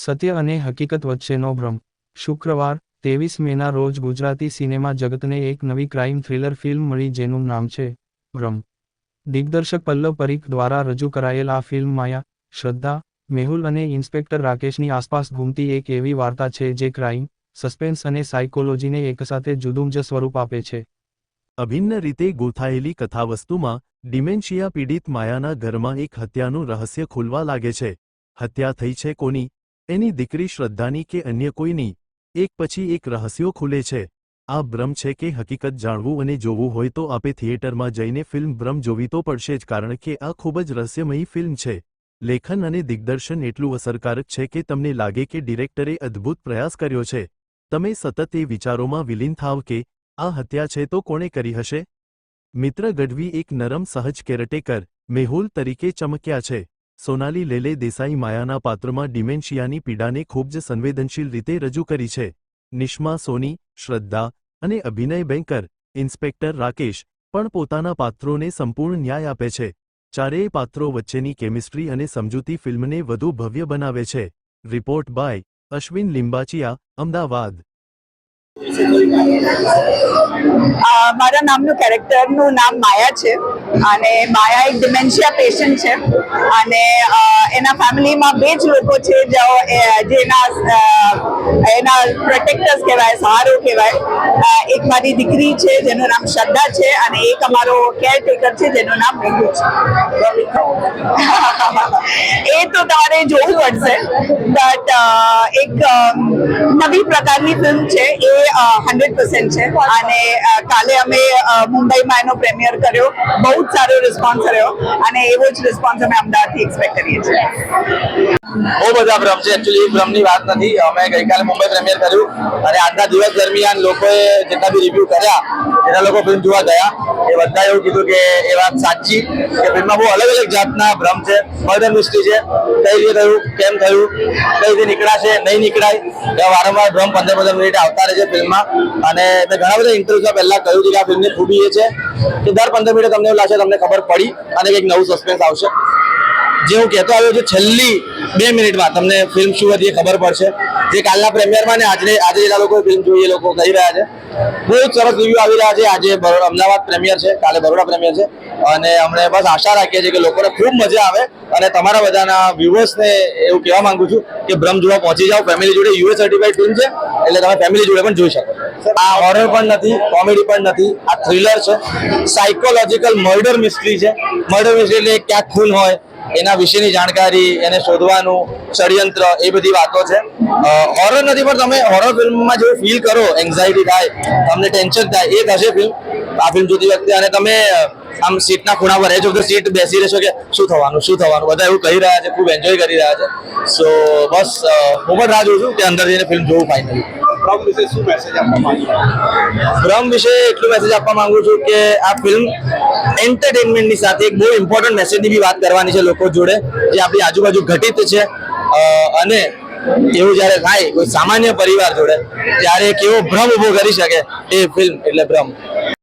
સત્ય અને હકીકત વચ્ચેનો ભ્રમ. શુક્રવાર, ત્રેવીસ મેના રોજ ગુજરાતી સિનેમા જગતને એક નવી ક્રાઇમ થ્રિલર ફિલ્મ મળી જેનું નામ છે, ભ્રમ. દિગ્દર્શક પલ્લવ પરીખ દ્વારા રજૂ કરાયેલ આ ફિલ્મ માયા, શ્રદ્ધા, મેહુલ અને ઇન્સ્પેક્ટર રાકેશની આસપાસ ઘૂમતી એક એવી વાર્તા છે જે ક્રાઇમ, સસ્પેન્સ અને સાયકોલોજીને એકસાથે જુદું જ સ્વરૂપ આપે છે. અભિન્ન રીતે ગોથાયેલી કથાવસ્તુમાં, ડિમેન્શિયા પીડિત માયાના ઘરમાં એક હત્યાનું રહસ્ય ખુલવા લાગે છે. હત્યા થઈ છે કોની? એની દીકરી શ્રદ્ધાની કે અન્ય કોઈની? એક પછી એક રહસ્યો ખુલે છે. આ ભ્રમ છે કે હકીકત જાણવું અને જોવું હોય તો આપે થિયેટરમાં જઈને ફિલ્મ ભ્રમ જોવી તો પડશે જ કારણ કે આ ખૂબ જ રહસ્યમયી ફિલ્મ છે. લેખન અને દિગ્દર્શન એટલું અસરકારક છે કે તમને લાગે કે ડિરેક્ટરે અદ્ભુત પ્રયાસ કર્યો છે. તમે સતત એ વિચારોમાં વિલીન થાવ કે, આ હત્યા છે તો કોણે કરી હશે? મિત્ર ગઢવી એક નરમ સહજ કેરટેકર મેહુલ તરીકે ચમક્યા છે. સોનાલી લેલે દેસાઈ માયાના પાત્રમાં ડિમેન્શિયાની પીડાને ખૂબ જ સંવેદનશીલ રીતે રજૂ કરી છે. નિષ્મા સોની, શ્રદ્ધા અને અભિનય બેંકર ઇન્સ્પેક્ટર રાકેશ પણ પોતાના પાત્રોને સંપૂર્ણ ન્યાય આપે છે. ચારેય પાત્રો વચ્ચેની કેમિસ્ટ્રી અને સમજૂતી ફિલ્મને વધુ ભવ્ય બનાવે છે. Report by Ashwin Limbachiya, Ahmedabad. મારા નામનું કેરેક્ટરનું નામ માયા છે. અને માયા એક ડિમેન્શિયા પેશન્ટ છે. અને એના ફેમિલીમાં બે જ લોકો છે જેના એના પ્રોટેક્ટર્સ કહેવાય સહારો કહેવાય. એક મારી દીકરી છે જેનું નામ શ્રદ્ધા છે અને એક અમારો કેરટેકર છે જેનું નામ મેઘુ છે. એ તો તમારે જોવું પડશે. બટ એક નવી પ્રકારની ફિલ્મ છે. એ હંડ્રેડ પર્સન્ટ છે. અને કાલે અમે મુંબઈમાં એનો પ્રેમિયર કર્યો. બહુ જ સારો રિસ્પોન્સ રહ્યો. અને એવો જ રિસ્પોન્સ અમે અમદાવાદથી એક્સપેક્ટ કરીએ છીએ. બહુ બધા ભ્રમ છે. એકચ્યુઅલી ભ્રમની વાત નથી. અમે ગઈકાલે મુંબઈ પ્રેમિયર કર્યું. અને આજના દિવસ દરમિયાન લોકોએ જેટલા બી રિવ્યુ કર્યા જેટલા લોકો ફિલ્મ જોવા ગયા. એ બધા એવું કીધું કે એ વાત સાચી. કે ફિલ્મમાં બહુ અલગ અલગ જાતના ભ્રમ છે. મર્ડર મિસ્ટ્રી છે. કઈ રીતે થયું, કેમ થયું, કઈ રીતે નીકળાશે, નહીં નીકળાય એવા વારંવાર ડ્રમ પંદર પંદર મિનિટ આવતા રહે છે ફિલ્મમાં. અને મેં ઘણા બધા ઇન્ટરવ્યુમાં પહેલા કહ્યું છે કે આ ફિલ્મની ખૂબી એ છે. કે દર પંદર મિનિટે તમને એવું લાગશે તમને ખબર પડી અને કંઈક નવું સસ્પેન્સ આવશે. જે હું કહેતો આવ્યો છું, છેલ્લી બે મિનિટમાં તમને ફિલ્મ શું હતી એ ખબર પડશે. જે કાલના પ્રેમિયરમાં આજે આજે એના લોકો ફિલ્મ જોઈ એ લોકો કહી રહ્યા છે. બહુ સરસ રિવ્યુ આવી રહ્યા છે. આજે અમદાવાદ પ્રેમિયર છે, કાલે બરોડા પ્રેમિયર છે. અને અમને બસ આશા રાખીએ છીએ કે લોકોને ખૂબ મજા આવે અને તમારા બધાના વ્યુઅર્સને એવું કહેવા માંગુ છું કે ભ્રમ જોવા પહોંચી જાઓ. ફેમિલી જોડે યુએસ સર્ટિફાઈડ ફિલ્મ છે, એટલે તમે ફેમિલી જોડે પણ જોઈ શકો. આ હોરર પણ નથી કોમેડી પણ નથી, આ થ્રિલર છે. સાયકોલોજીકલ મર્ડર મિસ્ટ્રી છે. મર્ડર મિસ્ટ્રી એટલે ક્યાંક ખૂન હોય એના વિશેની જાણકારી, એને શોધવાનું, ષડયંત્ર, એ બધી વાતો છે. હોરર નથી, પણ તમે હોરર ફિલ્મમાં જે ફીલ કરો એન્ઝાયટી થાય, તમને ટેન્શન થાય, એ થશે ફિલ્મ આ ફિલ્મ જોતી વખતે અને તમે આમ સીટના ખૂણા પર રહેજો સીટ બેસી રહેશો કે શું થવાનું શું થવાનું? બધા એવું કહી રહ્યા છે, ખૂબ એન્જોય કરી રહ્યા છે. સો બસ હું પણ રાહ જોઉં છું કે અંદર જઈને ફિલ્મ જોવું ફાઇનલી ભ્રમ વિશે શું મેસેજ આપવા માંગો ભ્રમ વિશે એટલું મેસેજ આપવા માંગુ છું કે આ ફિલ્મ એન્ટરટેનમેન્ટની સાથે એક બહુ ઇમ્પોર્ટન્ટ મેસેજની બી વાત કરવાની છે લોકો જોડે, જે આપણી આજુબાજુ ઘટિત છે. અને એવું જ્યારે થાય કોઈ સામાન્ય પરિવાર જોડે, ત્યારે કેવો ભ્રમ ઊભો કરી શકે એ ફિલ્મ એટલે ભ્રમ.